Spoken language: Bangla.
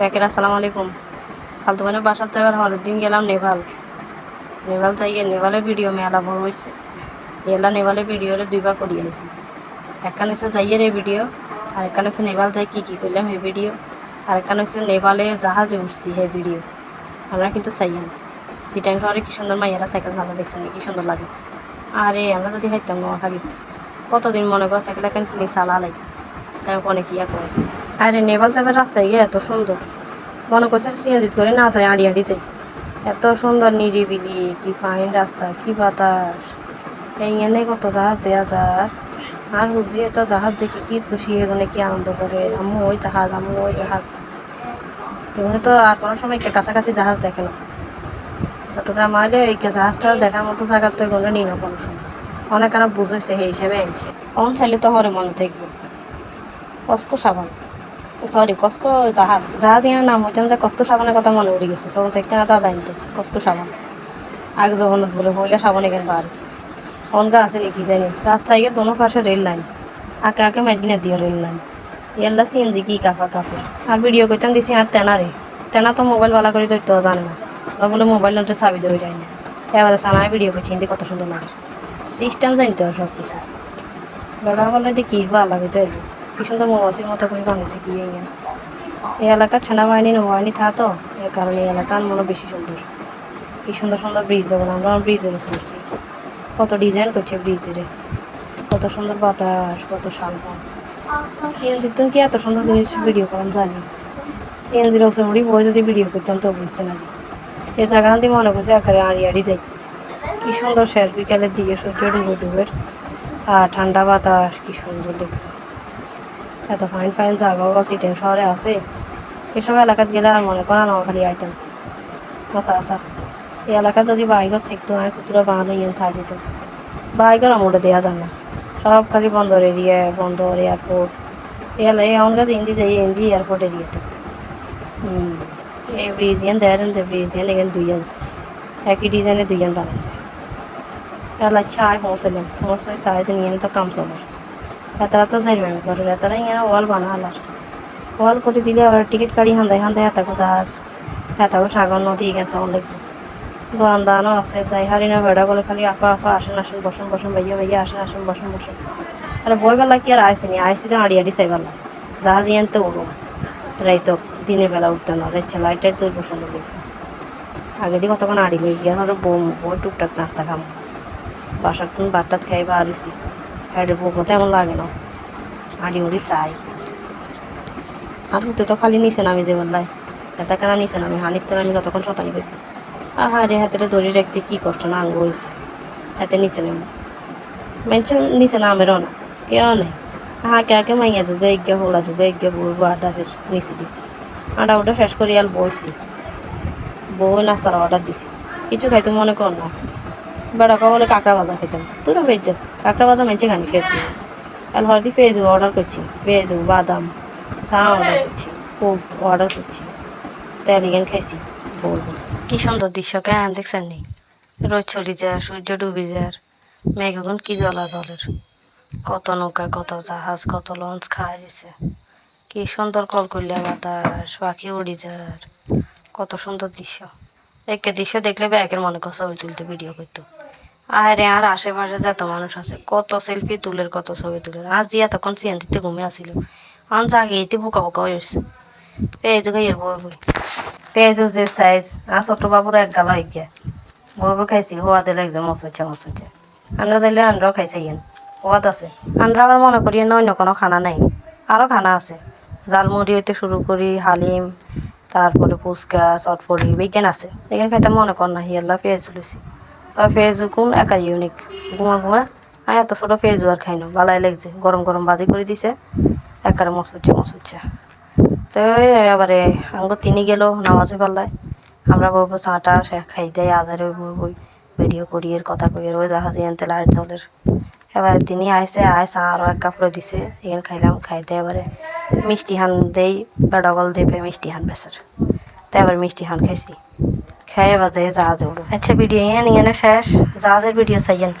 প্যাকের আসসালামু আলাইকুম। ফালতু মানে বাসার যাবার হলের দিন গেলাম নেপাল। নেপাল যাইয়ে নেপালের ভিডিও মেলা বড় হয়েছে এলা নেপালের ভিডিওরে দুইবার করিয়ে নিয়েছি একখানে হচ্ছে যাইয়ের রে ভিডিও আর একখানে হচ্ছে নেপাল যাই কী কী করলাম এই ভিডিও আর একখানে হচ্ছে নেপালে জাহাজে উঠছি এই ভিডিও আমরা কিন্তু চাইয়েন। এই টাইম শহরে কি সুন্দর মাইয়ারা সাইকেল চালা দেখছেন, কি সুন্দর লাগে। আরে, আমরা যদি হাইতাম নোয়াখালী কতদিন মনে কর সাইকেল এখন কিনে চালালাই তাই অনেক ইয়া করে। আরে নেপাল যাবার রাস্তায় গিয়ে এত সুন্দর। মনে করছে সিএনজিত করে না যায় আড়ি আড়ি যাই এত সুন্দর নিরিবিলি, কি ফাইন রাস্তা, কি বাতাস। এইখানে কত জাহাজ দেয়া যায়। আর বুঝিয়ে তো জাহাজ দেখি কি খুশি এখানে কি আনন্দ করে। আম্মু, ওই জাহাজ, আম্মু, ওই জাহাজ। এখানে তো আর কোনো সময় কাছাকাছি জাহাজ দেখে না। চট্টগ্রাম আলে এই জাহাজটা দেখার মতো জায়গা তো এগুলো নিই না কোনো সময়। অনেক আর বুঝেছে সেই হিসেবে আনছে অন চাইলে তো হরে মনে থাকবে। কস্কো সাবান। সরি কস্কো জাহাজ। জাহাজ ইয়ার নাম হইতাম যে কস্কো সাবানের কথা মনে উড়ে গেছে। ছোটো থাকতে না দাদা আনতো কস্কো সাবান। আগে যখন বলে হইলে সাবান এখানে বাড়ছে অনগা আছে নাকি জানি? রাস্তায় গিয়ে দোনো পাশে রেল লাইন। আঁকে আঁকে মেদিনা দিয়ে রেল লাইন। ইয়াল্লা সিএনজি কি কাফা কাফে? আর ভিডিও করতাম দিছি আর তেনা রে তেনা তো মোবাইল বালা করে ধরতে জানে না। ওরা বলে মোবাইল নটা চাবি ধরে যায় না এবারে সানায় ভিডিও করছি হিন্দি কত সুন্দর লাগে সিস্টেম জানতে হয় সব কিছু বেড়া বলে কি ভালো লাগে তো কি সুন্দর মোবাসির মতো করে বানিয়েছে কি এই এই এলাকার সেনাবাহিনী, নৌবাহিনী থাকতো এই কারণে এই এলাকার মনে বেশি সুন্দর। কি সুন্দর সুন্দর ব্রিজ যখন আমরা ব্রিজে বসে উঠছি কত ডিজাইন করছে ব্রিজের কত সুন্দর বাতাস, কত শালবন সিএনজির তুমি কি এত সুন্দর জিনিস ভিডিও করাম জানি। সিএনজির ওসে উড়ি বই যদি ভিডিও করতাম তো বুঝতে না এই জায়গা দিয়ে মনে করছে, একেবারে আড়ি আড়ি যাই। কি সুন্দর শেষ বিকালের দিকে সূর্য ডুবে ডুবের আর ঠান্ডা বাতাস, কি সুন্দর দেখছে। এত ফাইন ফাইন জায়গাও চিটেন শহরে আছে। এসব এলাকাত গেলে আর মনে করা নোয়াখালী আইতাম আচ্ছা আচ্ছা। এই এলাকায় যদি বাইগর থাকতো, আমি কুতুরা বানানো ইয়ে থাই দিত বাইগর আমোটা দেওয়া যায় না। সব খালি বন্দর এরিয়া, বন্দর এয়ারপোর্ট এই এমন কাছে ইন্দি যাই, ইন্দি এয়ারপোর্ট এরিয়াতে হুম এই ব্রিজিয়ান দেয়ারেন যে ব্রিজিয়ান এখানে দুইজন একই ডিজাইনে দুইজন বানাইছে। এলা চাই পৌঁছলাম পৌঁছে চাই যে নিয়ে তো কাম চলে। এতারা তো যাইবে আমি ঘরের এতারা ইয়ে ওয়াল বানালার ওয়াল করে দিলে আবার টিকিট কাটি হান্দাই হান্দাই এতাকো জাহাজ এতাকো সাগর নদী চল দেখব বান্দানো আছে, যাই হারি না বেড়া বলে খালি আপা আপা, আসেন আসেন, বসুন বসুন, ভাইয়া ভাইয়া, আসেন আসেন, বসুন বসুন। আরে বই বেলা কি আর আইসিনি? আইসি তো আড়ি আড়ি চাইবেলা জাহাজ ইয়ান তো উড়ুম রাই তো দিনের বেলা উঠতে না রেচ্ছে লাইটের তো বসুন দেখব আগে দিয়ে কতক্ষণ আড়ি লই গিয়ে হলো বম, বই টুকটাক নাস্তা খাম। বাসার কোন বাট্টাত খাই বা আরুছি হ্যাডে বকো তেমন লাগে না। আড়ি উড়ি চাই। আর উঠতে তো খালি নিচে নামি যে বললাই। এটা কেনা নিচে নামি হানির তো আমি কতক্ষণ শতানি করতো? আহারে হাতে দড়ি রাখতে কি কষ্ট, না আঙ্গ হয়েছে হাতে নিচে নেব মেনছে নিচে নামেরও না, কেউ নেই। হাঁকে হাঁকে মাইয়া দুগে এগিয়ে হোলা দুগে এগিয়ে বলব আড্ডাদের নিচে দিই আড্ডা ওটা শেষ করি আর বইছি। বই নাস্তার অর্ডার দিছি। কিছু খাইতে মনে কর না। বেড়াকা বলে কাঁকড়া ভাজা খেতাম তোরা বেজ্জত, কাঁকড়া ভাজা মেনছে খানি খেতে আর হলদি পেঁয়াজু অর্ডার করছি, পেঁয়াজু, বাদাম চা অর্ডার করছি কোক অর্ডার করছি। তেল ইগেন খাইছি, বলব। কি সুন্দর দৃশ্য, কেন দেখছেন নি? রোদ চলি যায় সূর্য ডুবে যার মেঘ এখন কি জলা জলের। কত নৌকা, কত জাহাজ, কত লঞ্চ খাওয়া গেছে কি সুন্দর কলকলিয়া বাতাস, পাখি উড়ি যার। কত সুন্দর দৃশ্য। একে দৃশ্য দেখলে ব্যাগের মনে করছে ছবি তুলতে ভিডিও করতো। আরে আর আশেপাশে যত মানুষ আছে, কত সেলফি তুলের কত ছবি তুলের আজ দিয়া তখন সিএনজিতে ঘুমিয়ে আসিল। আন জাগে এতে বোকা বোকা হয়েছে পেয়ে যোগে এর বই বই পেঁয়াজও যে সাইজ আর ছোট বাবুর এক গালা হয়ে গিয়া। বউ খাইছি হওয়া দিলে একদম মসুচ্ছে মসুচ্ছে আমরা চাইলে আন্ডাও খাইছে ইয়েন হওয়াত আছে। আমরা আবার মনে করি অন্য কোনো খানা নাই। আরও খানা আছে। জালমুড়ি হইতে শুরু করি, হালিম, তারপরে ফুচকা চটপড়ি বিজ্ঞান আছে। এখানে খাইতে মনে কর না, হিয়াল্লা পেঁয়াজ পেঁয়াজ কোন একা ইউনিক গুমা গুমা আর এত ছোটো পেঁয়াজও আর খাই না, বালাই লাগছে, গরম গরম বাজি করে দিছে একারে মসুচ্ছে মসুচ্ছে তো এবারে আমাকে তিনি গেল নামাজে পাল্লায়। আমরা বলব চাটা সে খাই দেয় আধারে বই ভিডিও করি, এর কথা কই ওই জাহাজে আনতে লাইট জলের এবারে তিনি আইসে চা আরও এক কাপড় দিছে, এখানে খাইলাম, খাই দেয় এবারে মিষ্টি হান দেই বেডগল দেবে মিষ্টি হান বেসার তো এবার মিষ্টি হান খাইছি। খেয়ে বাজে জাহাজে উঠো আচ্ছা ভিডিও ইয়ান ইয়ানে শেষ জাহাজের ভিডিও চাইয়েন